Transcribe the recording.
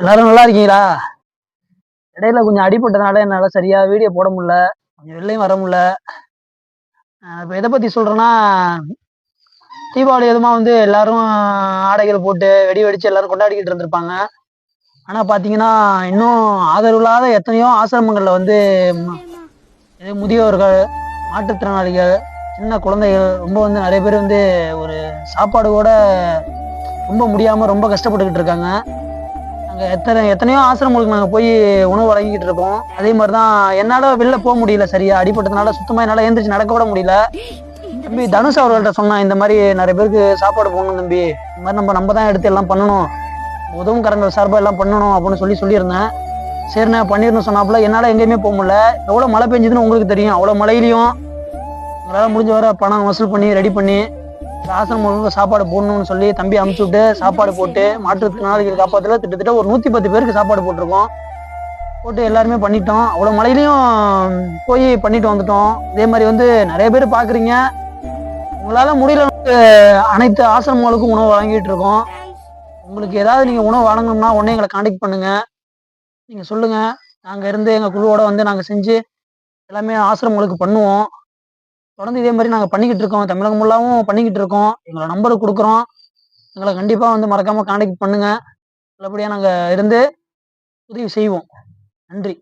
எல்லாரும் நல்லா இருக்கீங்களா? இடையில கொஞ்சம் அடிபட்டதுனால என்னால சரியா வீடியோ போட முடியல. கொஞ்சம் வெளிலையும் வர முடியல. இப்போ இப்ப எதை பத்தி சொல்றேன்னா தீபாவளி எதுமா வந்து எல்லாரும் ஆடைகள் போட்டு வெடி வெடிச்சு எல்லாரும் கொண்டாடிக்கிட்டு இருந்திருப்பாங்க. ஆனா பாத்தீங்கன்னா இன்னும் ஆதரவு இல்லாத எத்தனையோ ஆசிரமங்கள்ல வந்து இதே முதியோர்கள் மாற்றுத்திறனாளிகள் சின்ன குழந்தைகள் ரொம்ப வந்து நிறைய பேர் வந்து ஒரு சாப்பாடு கூட ரொம்ப முடியாமல் ரொம்ப கஷ்டப்பட்டுக்கிட்டு இருக்காங்க. நாங்கள் எத்தனை எத்தனையோ ஆசிரமங்களுக்கு நாங்கள் போய் உணவு வழங்கிக்கிட்டு இருக்கோம். அதே மாதிரி தான் என்னால் வெளில போக முடியல சரியா. அடிப்பட்டதுனால சுத்தமாக என்னால் எந்திரிச்சு நடக்க கூட முடியல. தம்பி தனுஷ் அவர்கள்ட்ட சொன்னான் இந்த மாதிரி நிறைய பேருக்கு சாப்பாடு போகணும் தம்பி. இந்த மாதிரி நம்ம நம்ம தான் எடுத்து எல்லாம் பண்ணணும். உதவும் கரங்கள் சார்பாக எல்லாம் பண்ணணும் அப்படின்னு சொல்லி சொல்லியிருந்தேன். சரிண்ணே பண்ணிடணும் சொன்னாப்புல. என்னால் எங்கேயுமே போக முடியல. எவ்வளோ மழை பெஞ்சுதுன்னு உங்களுக்கு தெரியும். அவ்வளோ மழையிலையும் உங்களால் முடிஞ்ச வர பணம் வசூல் பண்ணி ரெடி பண்ணி இந்த ஆசிரமங்களுக்கு சாப்பாடு போடணும்னு சொல்லி தம்பி அமுச்சு விட்டு சாப்பாடு போட்டு மாற்றுத்திறனாளிகள் காப்பாற்றல கிட்டத்தட்ட ஒரு நூற்றி பத்து பேருக்கு சாப்பாடு போட்டிருக்கோம். போட்டு எல்லாருமே பண்ணிட்டோம். அவ்வளோ மழையிலையும் போய் பண்ணிட்டு வந்துட்டோம். இதே மாதிரி வந்து நிறைய பேர் பார்க்குறீங்க உங்களால் முடியல அனைத்து ஆசிரமங்களுக்கும் உணவு வழங்கிட்டு இருக்கோம். உங்களுக்கு ஏதாவது நீங்கள் உணவு வழங்கணும்னா உடனே எங்களை காண்டாக்ட் பண்ணுங்கள் நீங்கள் சொல்லுங்கள் நாங்கள் இருந்து எங்கள் குழுவோடு வந்து நாங்கள் செஞ்சு எல்லாமே ஆசிரமங்களுக்கு பண்ணுவோம். தொடர்ந்து இதே மாதிரி நாங்கள் பண்ணிக்கிட்டு இருக்கோம். தமிழகம் ஃபுல்லாவும் பண்ணிக்கிட்டு இருக்கோம். எங்களோட நம்பர் கொடுக்குறோம். எங்களை கண்டிப்பாக வந்து மறக்காமல் காண்டாக்ட் பண்ணுங்கள் நல்லபடியாக நாங்கள் இருந்து உதவி செய்வோம். நன்றி.